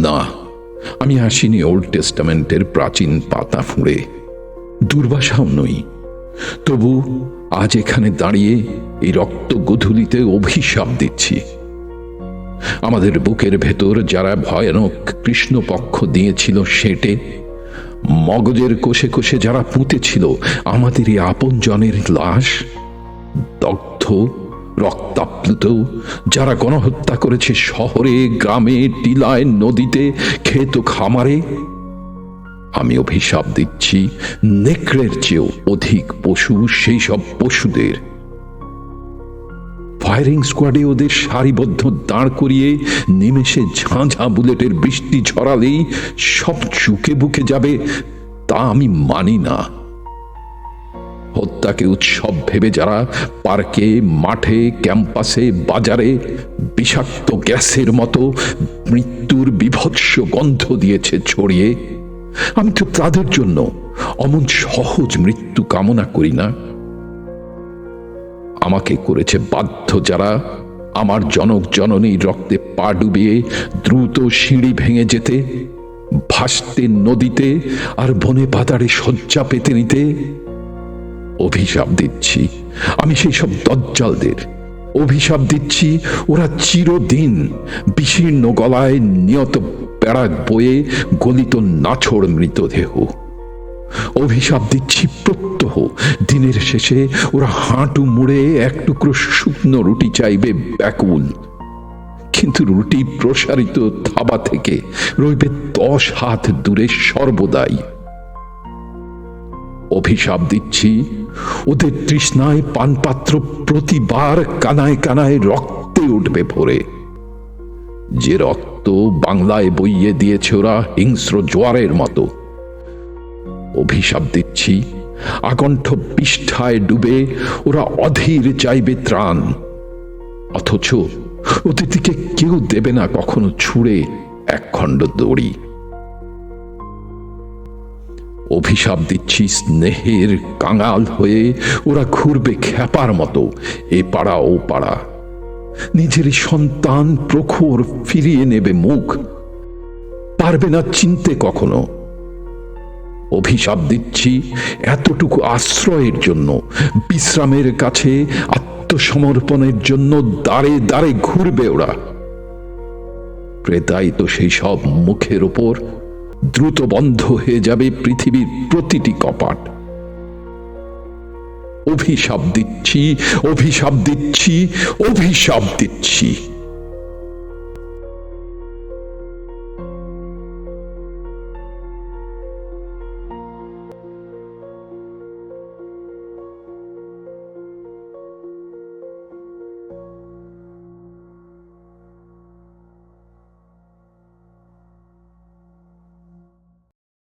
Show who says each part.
Speaker 1: না, আমি আসিনি ওল্ড টেস্টামেন্টের প্রাচীন পাতা ফুঁড়ে। দুর্বাসাও নই। তবু আজ এখানে দাঁড়িয়ে এই রক্ত গধূলিতে অভিশাপ দিচ্ছি। আমাদের বুকের ভেতর যারা ভয়ানক কৃষ্ণপক্ষ দিয়েছিল সেটে, মগজের কোষে কোষে যারা পুঁতেছিল আমাদের এই আপন জনের লাশ দগ্ধ রক্তাপ্লুত যারা গণহত্যা করেছে শহরে, গ্রামে, টিলায়, নদীতে, ক্ষেত খামারে, আমি অভিশাপ দিচ্ছি নেকড়ের চেয়েও অধিক পশু সেই সব পশুদের। ফায়ারিং স্কোয়াডে ওদের সারিবদ্ধ দাঁড় করিয়ে নিমেষে ঝাঁঝা বুলেটের বৃষ্টি ঝরালেই সব চুকে বুকে যাবে, তা আমি মানি না। হত্যাকে উৎসব ভেবে যারা পার্কে, মাঠে, ক্যাম্পাসে, বাজারে বিষাক্ত গ্যাসের মতো মৃত্যুর বিভৎস গন্ধ দিয়েছে ছড়িয়ে, আমি তো তাদের জন্য অমন সহজ মৃত্যু কামনা করি না। আমাকে করেছে বাধ্য যারা আমার জনক জননীর রক্তে পা ডুবিয়ে দ্রুত সিঁড়ি ভেঙে যেতে, ভাসতে নদীতে আর বনে পাতারে শয্যা পেতে নিতে অভিশাপ দিচ্ছি। আমি সেই সব দজ্জালদের অভিশাপ দিচ্ছি। ওরা চিরদিন বিশীর্ণ গলায় নিয়ত প্যারাক বয়ে গলিত নাছড় মৃতদেহ। অভিশাপ দিচ্ছি প্রত্যহ। দিনের শেষে ওরা হাঁটু মুড়ে এক টুকরো শুকনো রুটি চাইবে ব্যাকুল। কিন্তু রুটি প্রসারিত থাবা থেকে রইবে দশ হাত দূরে সর্বদাই। অভিশাপ দিচ্ছি। ওদের তৃষ্ণায় পানপাত্র প্রতিবার কানায় কানায় রক্তে উঠবে ভরে। যে রক্ত বাংলায় বইয়ে দিয়েছে ওরা হিংস্র জোয়ারের মতো। অভিশাপ দিচ্ছি। আকণ্ঠ পৃষ্ঠায় ডুবে ওরা অধীর চাইবে ত্রাণ। অথচ দিকে কেউ দেবে না কখনো ছুঁড়ে এক খণ্ড দড়ি। অভিশাপ দিচ্ছি স্নেহের কাঙাল হয়ে। ওরা ঘুরবে খ্যাপার মতো। এ পাড়া, ও পাড়া। নিজেরই সন্তান প্রখর ফিরিয়ে নেবে মুখ। পারবে না চিনতে কখনো। অভিশাপ দিচ্ছি এতটুকু আশ্রয়ের জন্য। বিশ্রামের কাছে, আত্মসমর্পণের জন্য দাঁড়ে দাঁড়ে ঘুরবে ওরা। প্রেতাই তো সেই সব মুখের ওপর। দ্রুত বন্ধ হয়ে যাবে পৃথিবীর প্রতিটি কপাট। অভিশাপ দিচ্ছি অভিশাপ দিচ্ছি অভিশাপ দিচ্ছি।